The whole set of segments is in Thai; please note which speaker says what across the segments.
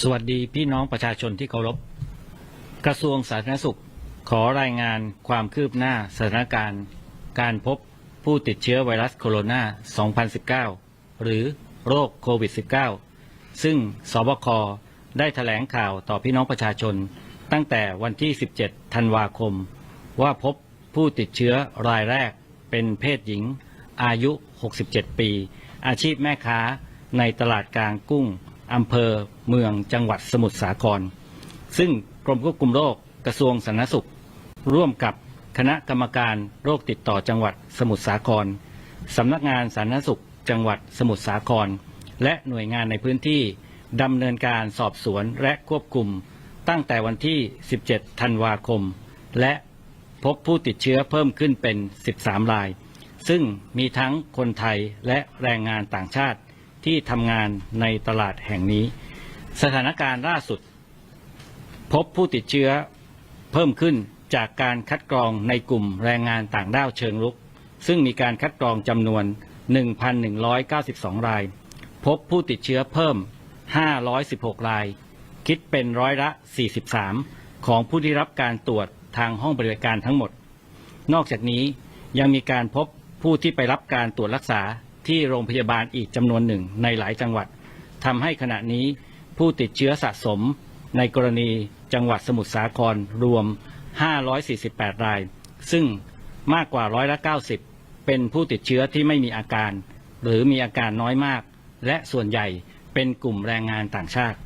Speaker 1: สวัสดีพี่น้องประชาชนที่เคารพ กระทรวงสาธารณสุข ขอรายงานความคืบหน้าสถานการณ์ การพบผู้ติดเชื้อไวรัสโคโรนา 2019 หรือโรคโควิด -19 ซึ่งสบคได้แถลงข่าวต่อพี่น้องประชาชน ตั้งแต่วันที่ 17 ธันวาคม ว่าพบผู้ติดเชื้อรายแรกเป็นเพศหญิง อายุ 67 ปี อาชีพแม่ค้าในตลาดกลางกุ้ง อำเภอเมืองจังหวัดสมุทรสาคร ซึ่งกรมควบคุมโรคกระทรวงสาธารณสุข ร่วมกับคณะกรรมการโรคติดต่อจังหวัดสมุทรสาครสำนักงานสาธารณสุข จังหวัดสมุทรสาคร และหน่วยงานในพื้นที่ดำเนินการสอบสวนและควบคุม ตั้งแต่วันที่ 17 ธันวาคม และพบผู้ติดเชื้อเพิ่มขึ้นเป็น 13 ราย ซึ่งมีทั้งคนไทยและแรงงานต่างชาติ ที่ทำงานในตลาดแห่งนี้ สถานการณ์ล่าสุด พบผู้ติดเชื้อเพิ่มขึ้นจากการคัดกรองในกลุ่มแรงงานต่างด้าวเชิงรุก ซึ่งมีการคัดกรองจำนวน 1,192 ราย พบผู้ติดเชื้อเพิ่ม 516 ราย คิดเป็นร้อยละ 43 ของผู้ที่รับการตรวจทางห้องบริการทั้งหมด นอกจากนี้ยังมีการพบผู้ที่ไปรับการตรวจรักษา ที่โรงพยาบาลอีกจำนวนหนึ่งในหลายจังหวัดทำให้ขณะนี้ผู้ติดเชื้อสะสมในกรณีจังหวัดสมุทรสาครรวม 548 ราย ซึ่งมากกว่าร้อยละ 90 เป็นผู้ติดเชื้อที่ไม่มีอาการ หรือมีอาการน้อยมาก และส่วนใหญ่เป็นกลุ่มแรงงานต่างชาติ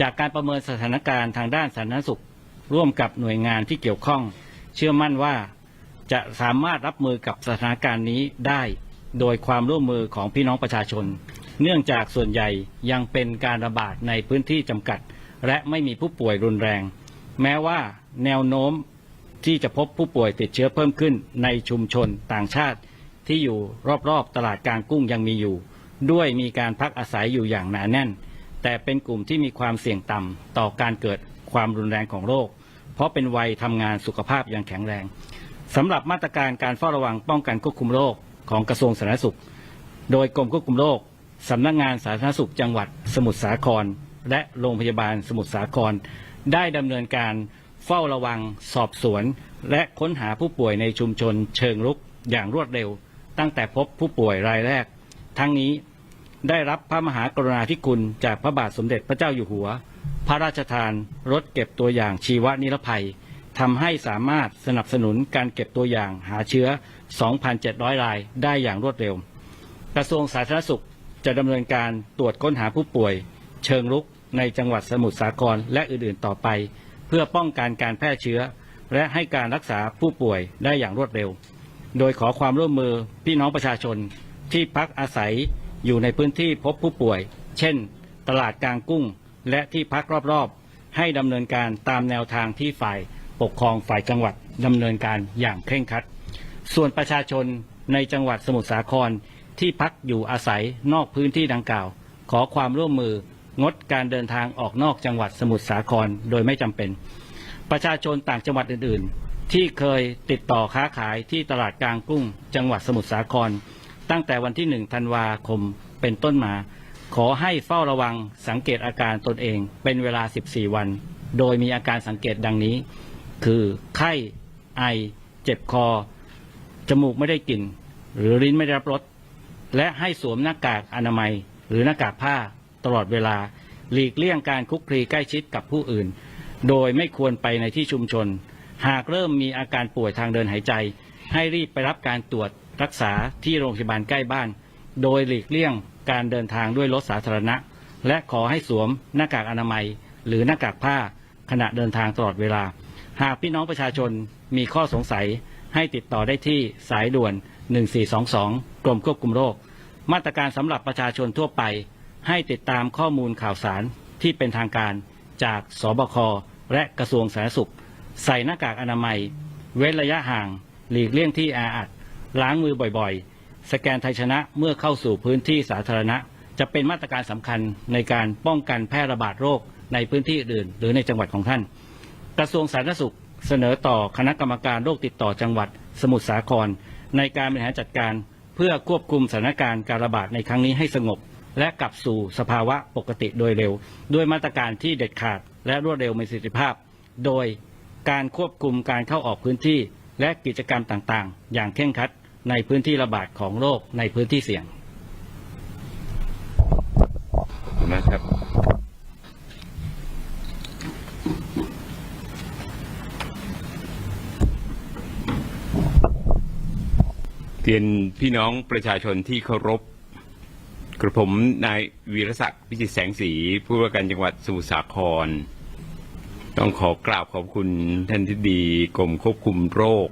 Speaker 1: จากการประเมินสถานการณ์ทางด้านสาธารณสุข ร่วมกับหน่วยงานที่เกี่ยวข้อง เชื่อมั่นว่าจะสามารถรับมือกับสถานการณ์นี้ได้ โดยความร่วมมือของพี่น้องประชาชน เนื่องจากส่วนใหญ่ยังเป็นการระบาดในพื้นที่จำกัด และไม่มีผู้ป่วยรุนแรง แม้ว่าแนวโน้มที่จะพบผู้ป่วยติดเชื้อเพิ่มขึ้นในชุมชนต่างชาติที่อยู่รอบๆตลาดกลางกุ้งยังมีอยู่ ด้วยมีการพักอาศัยอยู่อย่างหนาแน่น แต่เป็นกลุ่มที่มีความเสี่ยงต่ำต่อการเกิดความรุนแรงของโรค เพราะเป็นวัยทำงานสุขภาพยังแข็งแรงสำหรับมาตรการการเฝ้าระวังป้องกันควบคุมโรค ของกระทรวงสาธารณสุข โดยกรมควบคุมโรคสำนักงานสาธารณสุขจังหวัดสมุทรสาคร และโรงพยาบาลสมุทรสาคร ได้ดำเนินการเฝ้าระวังสอบสวน และค้นหาผู้ป่วยในชุมชนเชิงรุกอย่างรวดเร็ว ตั้งแต่พบผู้ป่วยรายแรก ทั้งนี้ได้รับพระมหากรุณาธิคุณจากพระบาทสมเด็จพระเจ้าอยู่หัว พระราชทานรถเก็บตัวอย่างชีวนิรภัยทำให้สามารถสนับสนุนการเก็บตัวอย่างหาเชื้อ 2,700 รายได้อย่างรวดเร็ว กระทรวงสาธารณสุขจะดำเนินการตรวจค้นหาผู้ป่วย เชิงรุกในจังหวัดสมุทรสาครและอื่นๆต่อไป เพื่อป้องกันการแพร่เชื้อ และให้การรักษาผู้ป่วยได้อย่างรวดเร็ว โดยขอความร่วมมือพี่น้องประชาชนที่พักอาศัยอยู่ในพื้นที่พบผู้ป่วย เช่น ตลาดกลางกุ้ง และที่พักรอบๆ ให้ดำเนินการตามแนวทางที่ฝ่ายปกครองฝ่ายจังหวัดดำเนินการอย่างเคร่งครัด ส่วนประชาชนในจังหวัดสมุทรสาครที่พักอยู่อาศัยนอกพื้นที่ดังกล่าว ขอความร่วมมืองดการเดินทางออกนอกจังหวัดสมุทรสาครโดยไม่จำเป็น ประชาชนต่างจังหวัดอื่น ๆ ที่เคยติดต่อค้าขายที่ตลาดกลางกุ้ง จังหวัดสมุทรสาคร ตั้งแต่วันที่1ธันวาคมเป็นต้นมา ขอให้เฝ้าระวังสังเกตอาการตนเองเป็นเวลา 14 วัน โดยมีอาการสังเกตดังนี้ คือไข้ ไอ เจ็บคอ มูกไม่ได้กลิ่นหรือลิ้นไม่ได้รับรสและให้สวมหน้ากากอนามัย หรือหน้ากากผ้าตลอดเวลา หลีกเลี่ยงการคลุกคลีใกล้ชิดกับผู้อื่น โดยไม่ควรไปในที่ชุมชน หากเริ่มมีอาการป่วยทางเดินหายใจ ให้รีบไปรับการตรวจรักษาที่โรงพยาบาลใกล้บ้าน โดยหลีกเลี่ยงการเดินทางด้วยรถสาธารณะ และขอให้สวมหน้ากากอนามัย หรือหน้ากากผ้าขณะเดินทางตลอดเวลา หากพี่น้องประชาชนมีข้อสงสัย ให้ติดต่อได้ที่สายด่วน 1422 กรมควบคุมโรค มาตรการสำหรับประชาชนทั่วไป ให้ติดตามข้อมูลข่าวสารที่เป็นทางการจากสบค และกระทรวงสาธารณสุข ใส่หน้ากากอนามัย เว้นระยะห่าง หลีกเลี่ยงที่แออัด ล้างมือบ่อยๆ สแกนไทยชนะเมื่อเข้าสู่พื้นที่สาธารณะ จะเป็นมาตรการสำคัญในการป้องกันแพร่ระบาดโรคในพื้นที่อื่น หรือในจังหวัดของท่าน กระทรวงสาธารณสุข เสนอต่อคณะกรรมการโรคติดต่อจังหวัดสมุทรสาคร ในการบริหารจัดการเพื่อควบคุมสถานการณ์การระบาดในครั้งนี้ให้สงบ และกลับสู่สภาวะปกติโดยเร็ว ด้วยมาตรการที่เด็ดขาด และรวดเร็วมีประสิทธิภาพ โดยการควบคุมการเข้าออกพื้นที่ และกิจกรรมต่างๆ อย่างเคร่งครัดในพื้นที่ระบาดของโรคในพื้นที่เสี่ยง
Speaker 2: ขอบคุณมากครับ เรียนพี่น้องประชาชนที่เคารพกระผมนายวีรศักดิ์พิจิตรแสงสีผู้ว่าการจังหวัดสมุทรสาคร ต้องขอกราบขอบคุณท่านทิบดีกรมควบคุมโรค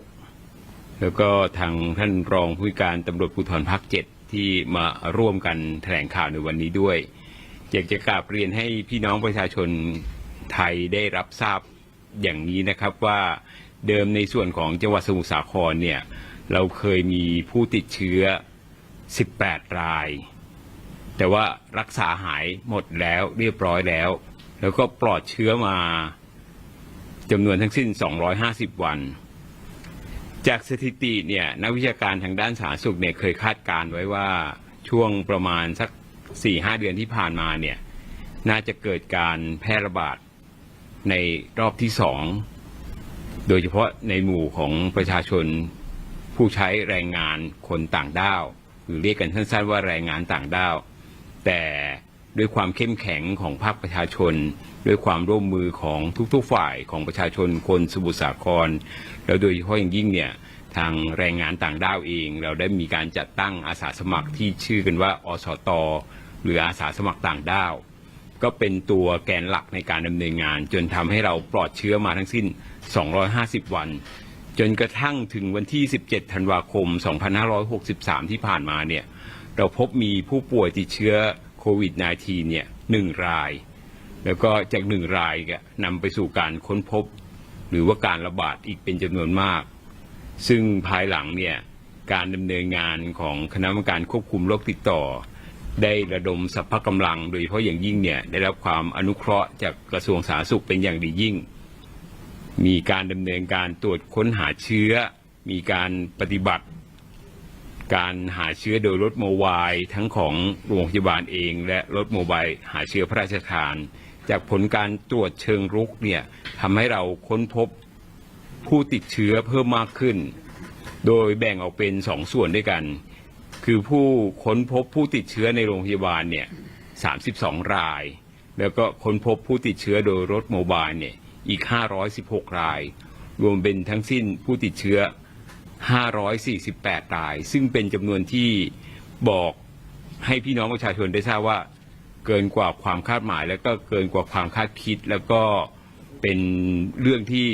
Speaker 2: แล้วก็ทางท่านรองผู้การตำรวจภูธรภาคเจ็ดที่มาร่วมกันแถลงข่าวในวันนี้ด้วย อยากจะกราบเรียนให้พี่น้องประชาชนไทยได้รับทราบอย่างนี้นะครับว่าเดิมในส่วนของจังหวัดสมุทรสาครเนี่ย เราเคยมีผู้ติดเชื้อ 18 ราย แต่ว่ารักษาหายหมดแล้วเรียบร้อยแล้ว แล้วก็ปลอดเชื้อมาจำนวนทั้งสิ้น 250 วัน จากสถิติเนี่ยนักวิชาการทางด้านสาธารณสุขเนี่ยเคยคาดการณ์ไว้ว่าช่วงประมาณสัก 4-5 เดือนที่ผ่านมาเนี่ยน่าจะเกิดการแพร่ระบาดในรอบที่สอง โดยเฉพาะในหมู่ของประชาชน ผู้ใช้แรงงานคนต่างด้าว หรือเรียกกันสั้นๆว่าแรงงานต่างด้าว แต่ด้วยความเข้มแข็งของภาคประชาชน ด้วยความร่วมมือของทุกๆฝ่ายของประชาชนคนสมุทรสาคร แล้วโดยเฉพาะอย่างยิ่งเนี่ยทางแรงงานต่างด้าวเอง เราได้มีการจัดตั้งอาสาสมัครที่ชื่อกันว่า อสต หรืออาสาสมัครต่างด้าว ก็เป็นตัวแกนหลักในการดำเนินงาน จนทำให้เราปลอดเชื้อมาทั้งสิ้น 250 วัน จนกระทั่งถึงวันที่ 17 ธันวาคม 2563 ที่ผ่านมาเนี่ย เราพบมีผู้ป่วยติดเชื้อโควิด -19 เนี่ยหนึ่งราย แล้วก็จากหนึ่งรายก็นำไปสู่การค้นพบ หรือว่าการระบาดอีกเป็นจำนวนมาก ซึ่งภายหลังเนี่ย การดำเนินงานของคณะกรรมการควบคุมโรคติดต่อ ได้ระดมสรรพกำลัง โดยเฉพาะอย่างยิ่งเนี่ยได้รับความอนุเคราะห์จากกระทรวงสาธารณสุขเป็นอย่างดียิ่ง มีการดำเนินการตรวจค้นหาเชื้อ มีการปฏิบัติ การหาเชื้อโดยรถโมบายทั้งของโรงพยาบาลเอง และรถโมบายหาเชื้อพระราชทาน จากผลการตรวจเชิงรุกเนี่ยทำให้เราค้นพบผู้ติดเชื้อเพิ่มมากขึ้น โดยแบ่งออกเป็นสองส่วนด้วยกัน คือผู้ค้นพบผู้ติดเชื้อในโรงพยาบาลเนี่ย32 ราย แล้วก็ค้นพบผู้ติดเชื้อโดยรถโมบายเนี่ย อีก 516 ราย รวมเป็นทั้งสิ้นผู้ติดเชื้อ 548 ราย ซึ่งเป็นจำนวนที่บอกให้พี่น้องประชาชนได้ทราบว่า เกินกว่าความคาดหมาย แล้วก็เกินกว่าความคาดคิด แล้วก็เป็นเรื่องที่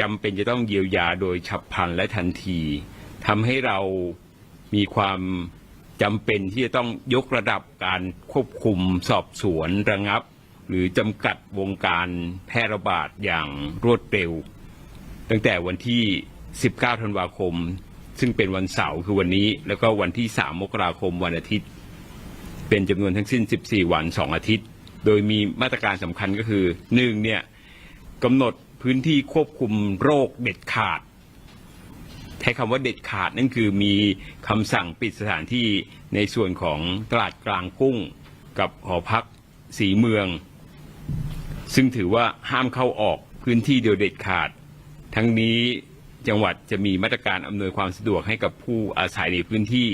Speaker 2: จำเป็นจะต้องเยียวยาโดยฉับพลันและทันทีทำให้เรามีความจำเป็นที่จะต้องยกระดับการควบคุมสอบสวนระงับ หรือจำกัดวงการแพร่ระบาดอย่างรวดเร็ว ตั้งแต่วันที่ 19 ธันวาคม ซึ่งเป็นวันเสาร์คือวันนี้ แล้วก็วันที่ 3 มกราคมวันอาทิตย์ เป็นจำนวนทั้งสิ้น 14 วัน 2 อาทิตย์ โดยมีมาตรการสำคัญก็คือ 1. เนี่ยกำหนดพื้นที่ควบคุมโรคเด็ดขาดใช้คำว่าเด็ดขาดนั่นคือมีคำสั่งปิดสถานที่ในส่วนของตลาดกลางกุ้ง กับหอพักสีเมือง ซึ่งถือว่าห้ามเข้าออกพื้นที่เดียวเด็ดขาด ทั้งนี้จังหวัดจะมีมาตรการอำนวยความสะดวกให้กับผู้อาศัยในพื้นที่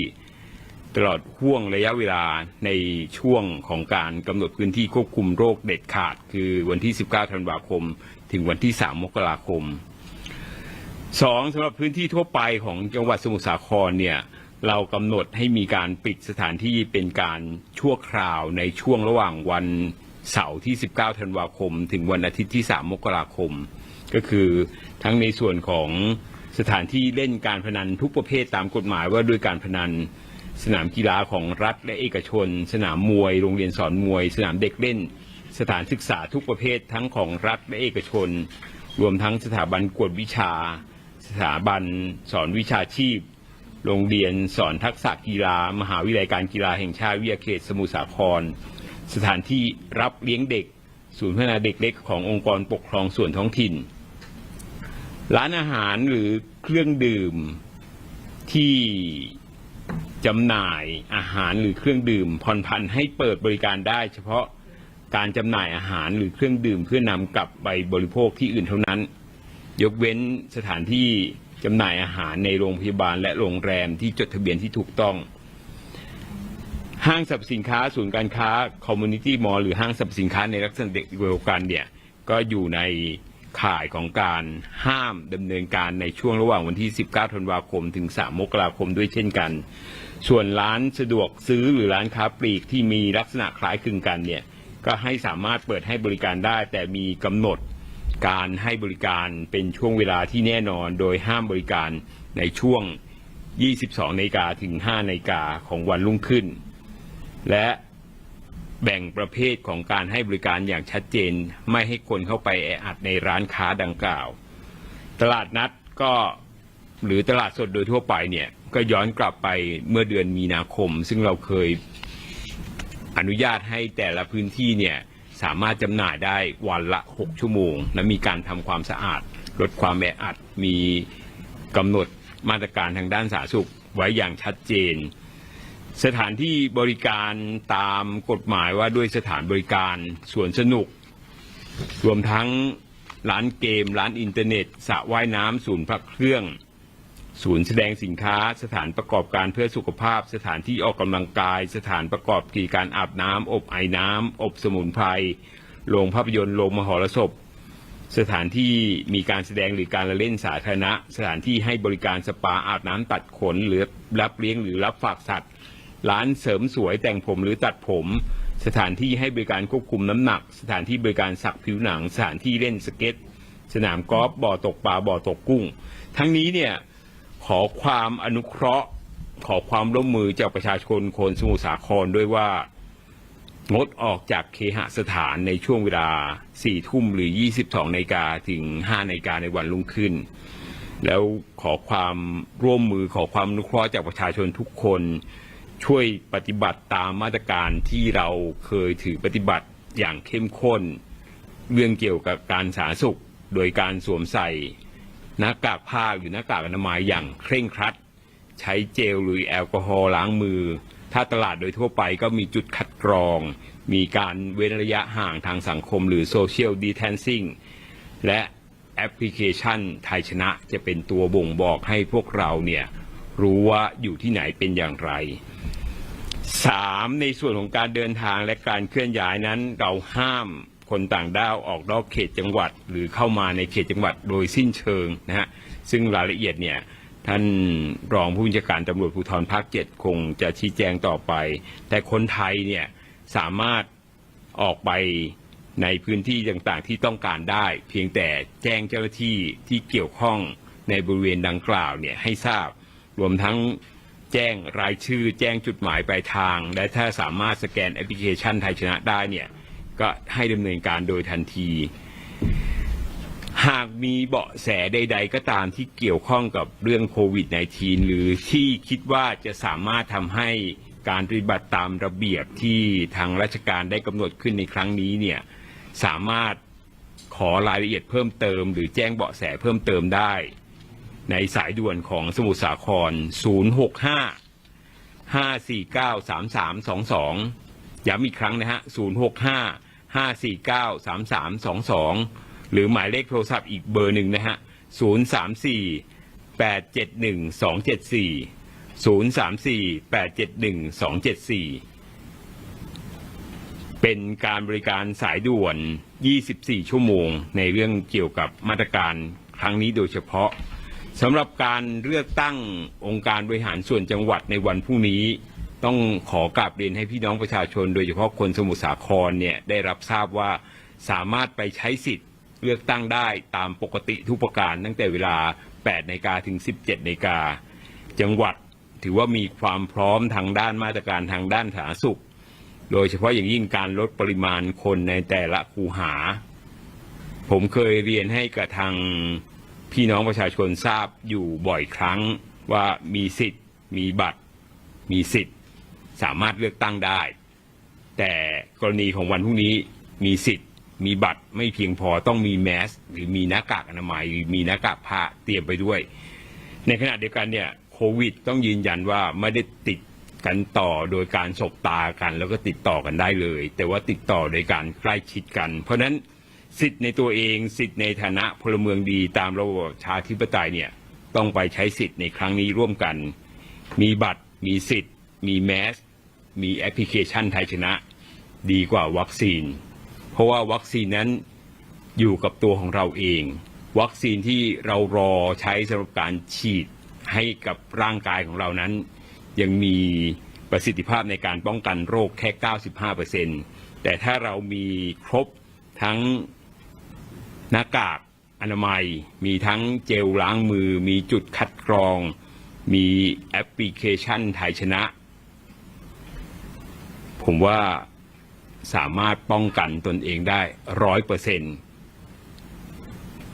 Speaker 2: ตลอดห่วงระยะเวลาในช่วงของการกำหนดพื้นที่ควบคุมโรคเด็ดขาด คือวันที่ 19 ธันวาคม ถึงวันที่ 3 มกราคมสองสำหรับพื้นที่ทั่วไปของจังหวัดสมุทรสาครเนี่ยเรากำหนดให้มีการปิดสถานที่เป็นการชั่วคราวในช่วงระหว่างวัน เสาร์ที่ 19 ธันวาคม ถึงวันอาทิตย์ที่ 3 มกราคม ก็คือทั้งในส่วนของสถานที่เล่นการพนันทุกประเภทตามกฎหมายว่าด้วยการพนัน สนามกีฬาของรัฐและเอกชน สนามมวย โรงเรียนสอนมวย สนามเด็กเล่น สถานศึกษาทุกประเภททั้งของรัฐและเอกชน รวมทั้งสถาบันกวดวิชา สถาบันสอนวิชาชีพ โรงเรียนสอนทักษะกีฬา มหาวิทยาลัยการกีฬาแห่งชาติวิทยาเขตสมุทรสาคร สถานที่รับเลี้ยงเด็ก ศูนย์พัฒนาเด็กเล็กขององค์กรปกครองส่วนท้องถิ่น ร้านอาหารหรือเครื่องดื่มที่จำหน่ายอาหารหรือเครื่องดื่มผ่อนผันให้เปิดบริการได้ เฉพาะการจำหน่ายอาหารหรือเครื่องดื่มเพื่อนำกลับไปบริโภคที่อื่นเท่านั้น ยกเว้นสถานที่จำหน่ายอาหารในโรงพยาบาลและโรงแรมที่จดทะเบียนที่ถูกต้อง ห้างสรรพสินค้าศูนย์การค้าคอมมูนิตี้มอลล์หรือห้างสรรพสินค้าในลักษณะเดียวกันเนี่ยก็อยู่ในข่ายของการห้ามดำเนินการในช่วงระหว่างวันที่ 19 ธันวาคม ถึง 3 มกราคมด้วยเช่นกัน ส่วนร้านสะดวกซื้อหรือร้านค้าปลีกที่มีลักษณะคล้ายคลึงกันเนี่ยก็ให้สามารถเปิดให้บริการได้ แต่มีกำหนดการให้บริการเป็นช่วงเวลาที่แน่นอน โดยห้ามบริการในช่วง 22นาฬิกาถึง 5นาฬิกาของวันรุ่งขึ้น และแบ่งประเภทของการให้บริการอย่างชัดเจน ไม่ให้คนเข้าไปแออัดในร้านค้าดังกล่าว ตลาดนัดก็หรือตลาดสดโดยทั่วไปเนี่ยก็ย้อนกลับไปเมื่อเดือนมีนาคม ซึ่งเราเคยอนุญาตให้แต่ละพื้นที่เนี่ยสามารถจำหน่ายได้วันละ 6 ชั่วโมง และมีการทำความสะอาด ลดความแออัด มีกำหนดมาตรการทางด้านสาธารณสุขไว้อย่างชัดเจน สถานที่บริการตามกฎหมายว่าด้วยสถานบริการสวนสนุก รวมทั้งร้านเกม ร้านอินเทอร์เน็ตสระว่ายน้ำศูนย์พักเครื่อง ศูนย์แสดงสินค้า สถานประกอบการเพื่อสุขภาพ สถานที่ออกกำลังกาย สถานประกอบกิจการอาบน้ำอบไอน้ำอบสมุนไพรโรงภาพยนตร์โรงมหรสพ สถานที่มีการแสดงหรือการละเล่นสาธารณะ สถานที่ให้บริการสปาอาบน้ำตัดขนหรือรับเลี้ยงหรือรับฝากสัตว์ ร้านเสริมสวยแต่งผมหรือตัดผม สถานที่ให้บริการควบคุมน้ำหนัก สถานที่บริการสักผิวหนัง สถานที่เล่นสเก็ต สนามกอล์ฟบ่อตกปลาบ่อตกกุ้ง ทั้งนี้เนี่ยขอความอนุเคราะห์ ขอความร่วมมือจากประชาชนคนสมุทรสาครด้วยว่างดออกจากเคหสถานในช่วงเวลา 4 ทุ่มหรือ 22นาฬิกาถึง 5นาฬิกาในวันรุ่งขึ้น แล้วขอความร่วมมือขอความอนุเคราะห์จากประชาชนทุกคน ช่วยปฏิบัติตามมาตรการที่เราเคยถือปฏิบัติอย่างเข้มข้น เรื่องเกี่ยวกับการสาธารณสุข โดยการสวมใส่หน้ากากผ้าหรือหน้ากากอนามัยอย่างเคร่งครัด ใช้เจลหรือแอลกอฮอล์ล้างมือ ถ้าตลาดโดยทั่วไปก็มีจุดคัดกรอง มีการเว้นระยะห่างทางสังคมหรือโซเชียลดีแทนซิ่งและแอปพลิเคชันไทยชนะจะเป็นตัวบ่งบอกให้พวกเราเนี่ย รู้ว่าอยู่ที่ไหนเป็นอย่างไรสามในส่วนของการเดินทางและการเคลื่อนย้ายนั้น เราห้ามคนต่างด้าวออกนอกเขตจังหวัด หรือเข้ามาในเขตจังหวัดโดยสิ้นเชิงนะฮะซึ่งรายละเอียดเนี่ยท่านรองผู้บัญชาการตำรวจภูธรภาคเจ็ดคงจะชี้แจงต่อไป แต่คนไทยเนี่ยสามารถออกไปในพื้นที่ต่างๆที่ต้องการได้ เพียงแต่แจ้งเจ้าหน้าที่ที่เกี่ยวข้องในบริเวณดังกล่าวเนี่ยให้ทราบ รวมทั้งแจ้งรายชื่อ แจ้งจุดหมายปลายทาง และถ้าสามารถสแกนแอปพลิเคชันไทยชนะได้เนี่ยก็ให้ดำเนินการโดยทันที หากมีเบาะแสใด ๆ ก็ตามที่เกี่ยวข้องกับเรื่องโควิด -19 หรือที่คิดว่าจะสามารถทำให้การปฏิบัติตามระเบียบที่ทางราชการได้กำหนดขึ้นในครั้งนี้เนี่ยสามารถขอรายละเอียดเพิ่มเติม หรือแจ้งเบาะแสเพิ่มเติมได้ ในสายด่วนของสมุทรสาคร 065 549 3322 ย้ำอีกครั้งนะฮะ 065 549 3322 หรือหมายเลขโทรศัพท์อีกเบอร์หนึ่งนะฮะ 034 871 274 034 871 274 เป็นการบริการสายด่วน 24 ชั่วโมง ในเรื่องเกี่ยวกับมาตรการครั้งนี้โดยเฉพาะ สำหรับการเลือกตั้งองค์การบริหารส่วนจังหวัดในวันพรุ่งนี้ ต้องขอกราบเรียนให้พี่น้องประชาชน โดยเฉพาะคนสมุทรสาครเนี่ยได้รับทราบว่าสามารถไปใช้สิทธิ์เลือกตั้งได้ตามปกติทุกประการ ตั้งแต่เวลา 8นาฬิกาถึง 17นาฬิกาจังหวัดถือว่ามีความพร้อมทางด้านมาตรการทางด้านสาธารณสุข โดยเฉพาะอย่างยิ่งการลดปริมาณคนในแต่ละคูหา ผมเคยเรียนให้กับทาง พี่น้องประชาชนทราบอยู่บ่อยครั้งว่ามีสิทธิ์ มีบัตร มีสิทธิ์ สามารถเลือกตั้งได้ แต่กรณีของวันพรุ่งนี้มีสิทธิ์ มีบัตรไม่เพียงพอต้องมีแมสหรือมีหน้ากากอนามัยหรือมีหน้ากากผ้าเตรียมไปด้วย ในขณะเดียวกันเนี่ยโควิดต้องยืนยันว่าไม่ได้ติดกันต่อโดยการสบตากัน แล้วก็ติดต่อกันได้เลย แต่ว่าติดต่อโดยการใกล้ชิดกัน เพราะฉะนั้น สิทธิ์ในตัวเองสิทธิ์ในฐานะพลเมืองดีตามระบอบประชาธิปไตยเนี่ยต้องไปใช้สิทธิ์ในครั้งนี้ร่วมกัน มีบัตร มีสิทธิ์ มีแมส มีแอปพลิเคชันไทยชนะ ดีกว่าวัคซีน เพราะว่าวัคซีนนั้นอยู่กับตัวของเราเอง วัคซีนที่เรารอใช้สำหรับการฉีดให้กับร่างกายของเรานั้น ยังมีประสิทธิภาพในการป้องกันโรคแค่ 95%แต่ถ้าเรามีครบทั้ง หน้ากากอนามัย มีทั้งเจลล้างมือ มีจุดคัดกรอง มีแอปพลิเคชันไทยชนะ ผมว่าสามารถป้องกันตนเองได้ร้อยเปอร์เซ็นต์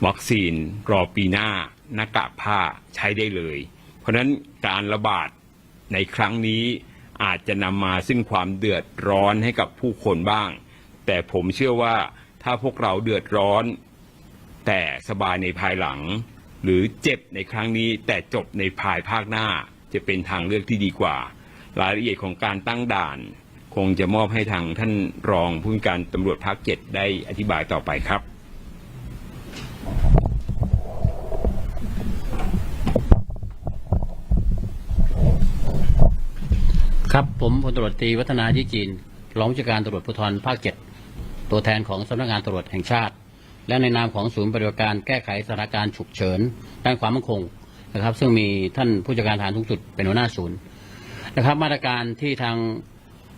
Speaker 2: วัคซีนรอปีหน้าหน้ากากผ้าใช้ได้เลย เพราะฉะนั้นการระบาดในครั้งนี้อาจจะนำมาซึ่งความเดือดร้อนให้กับผู้คนบ้าง แต่ผมเชื่อว่าถ้าพวกเราเดือดร้อน แต่สบายในภายหลัง หรือเจ็บในครั้งนี้ แต่จบในภายภาคหน้า จะเป็นทางเลือกที่ดีกว่า รายละเอียดของการตั้งด่าน คงจะมอบให้ทางท่านรองผู้การตำรวจภาคเจ็ดได้อธิบายต่อไปครับ
Speaker 3: ครับผมพลตรวจตรีวัฒนายี่จีนรองผู้การตำรวจภูธรภาคเจ็ดตัวแทนของสำนักงานตำรวจแห่งชาติ และในนามของศูนย์ปฏิบัติการแก้ไขสถานการณ์ฉุกเฉินด้านความมั่นคงนะครับ ซึ่งมีท่านผู้จัดการฐานทุกจุดเป็นหัวหน้าศูนย์นะครับ มาตรการที่ทาง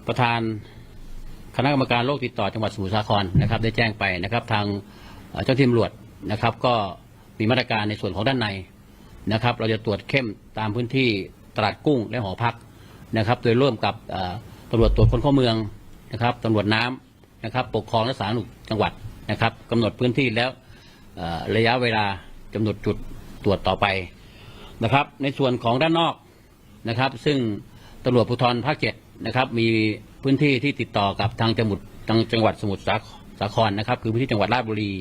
Speaker 3: ประธานคณะกรรมการโรคติดต่อจังหวัดสมุทรสาครนะครับ ได้แจ้งไปนะครับ ทางเจ้าหน้าที่ตำรวจนะครับ ก็มีมาตรการในส่วนของด้านในนะครับ เราจะตรวจเข้มตามพื้นที่ตลาดกุ้งและหอพักนะครับ โดยร่วมกับตำรวจตรวจคนเข้าเมืองนะครับตำรวจน้ำนะครับ ปกครองและสาธารณสุขจังหวัด นะครับกำหนดพื้นที่แล้วระยะเวลากำหนดจุดตรวจต่อไปนะครับ ในส่วนของด้านนอกนะครับ ซึ่งตำรวจภูธรภาคเจ็ดนะครับมีพื้นที่ที่ติดต่อกับทางจังหวัดทางจังหวัดสมุทรสาครนะครับ คือพื้นที่จังหวัดราชบุรี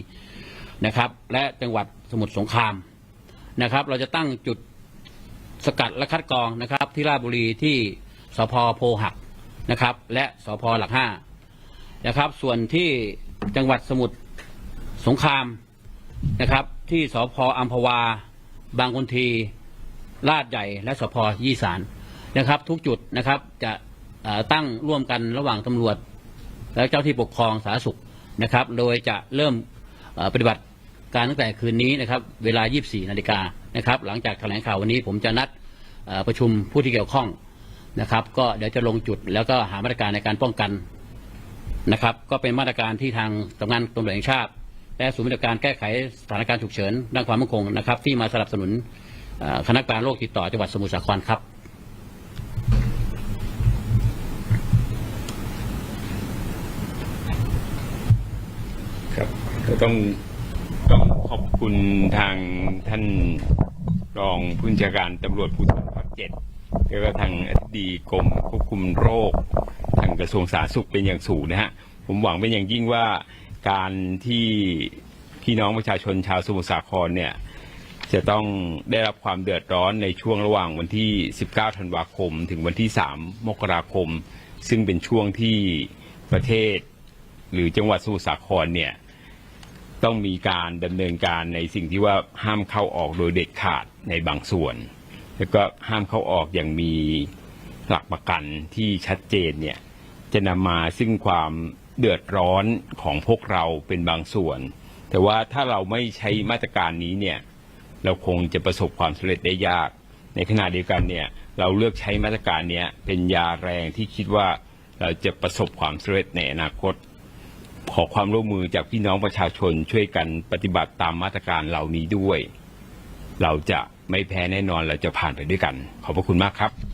Speaker 3: นะครับ และจังหวัดสมุทรสงครามนะครับ เราจะตั้งจุดสกัดและคัดกรองนะครับ ที่ราชบุรีที่สพโพหักนะครับ และสพหลักห้านะครับ ส่วนที่จังหวัดสมุทรสงครามนะครับ ที่สพอัมพวา บางคนทีลาดใหญ่ และสพยี่สานนะครับ ทุกจุดนะครับจะตั้งร่วมกันระหว่างตำรวจ และเจ้าที่ปกครองสาธารณสุขนะครับ โดยจะเริ่มปฏิบัติการตั้งแต่คืนนี้นะครับ เวลา 24 นาฬิกานะครับ หลังจากแถลงข่าววันนี้ผมจะนัดประชุมผู้ที่เกี่ยวข้องนะครับ ก็เดี๋ยวจะลงจุดแล้วก็หามาตรการในการป้องกัน นะครับ ก็เป็นมาตรการที่ทางสำนักงานตำรวจแห่งชาติ และศูนย์บริการแก้ไขสถานการณ์ฉุกเฉินด้านความมั่นคงนะครับ ที่มาสนับสนุนคณะกรรมการโรคติดต่อจังหวัดสมุทรสาครครับ
Speaker 2: ครับก็ต้องต้องขอบคุณทางท่านรองผู้บัญชาการตำรวจภูธรภาคเจ็ดแล้วก็ทางอธิบดีกรมควบคุมโรค กระทรวงสาธารณสุขเป็นอย่างสูงนะฮะผมหวังเป็นอย่างยิ่งว่าการที่พี่น้องประชาชนชาวสมุทรสาครเนี่ยจะต้องได้รับความเดือดร้อนในช่วงระหว่างวันที่ 19 ธันวาคม ถึงวันที่ 3 มกราคม ซึ่งเป็นช่วงที่ประเทศ หรือจังหวัดสมุทรสาครเนี่ยต้องมีการดำเนินการในสิ่งที่ว่าห้ามเข้าออกโดยเด็ดขาดในบางส่วน แล้วก็ห้ามเข้าออกอย่างมีหลักประกันที่ชัดเจนเนี่ย จะนำมาซึ่งความเดือดร้อนของพวกเราเป็นบางส่วน แต่ว่าถ้าเราไม่ใช้มาตรการนี้เนี่ยเราคงจะประสบความสำเร็จได้ยาก ในขณะเดียวกันเนี่ยเราเลือกใช้มาตรการเนี้ยเป็นยาแรงที่คิดว่าเราจะประสบความสำเร็จในอนาคต ขอความร่วมมือจากพี่น้องประชาชนช่วยกันปฏิบัติตามมาตรการเหล่านี้ด้วย เราจะไม่แพ้แน่นอนเราจะผ่านไปด้วยกัน ขอบพระคุณมากครับ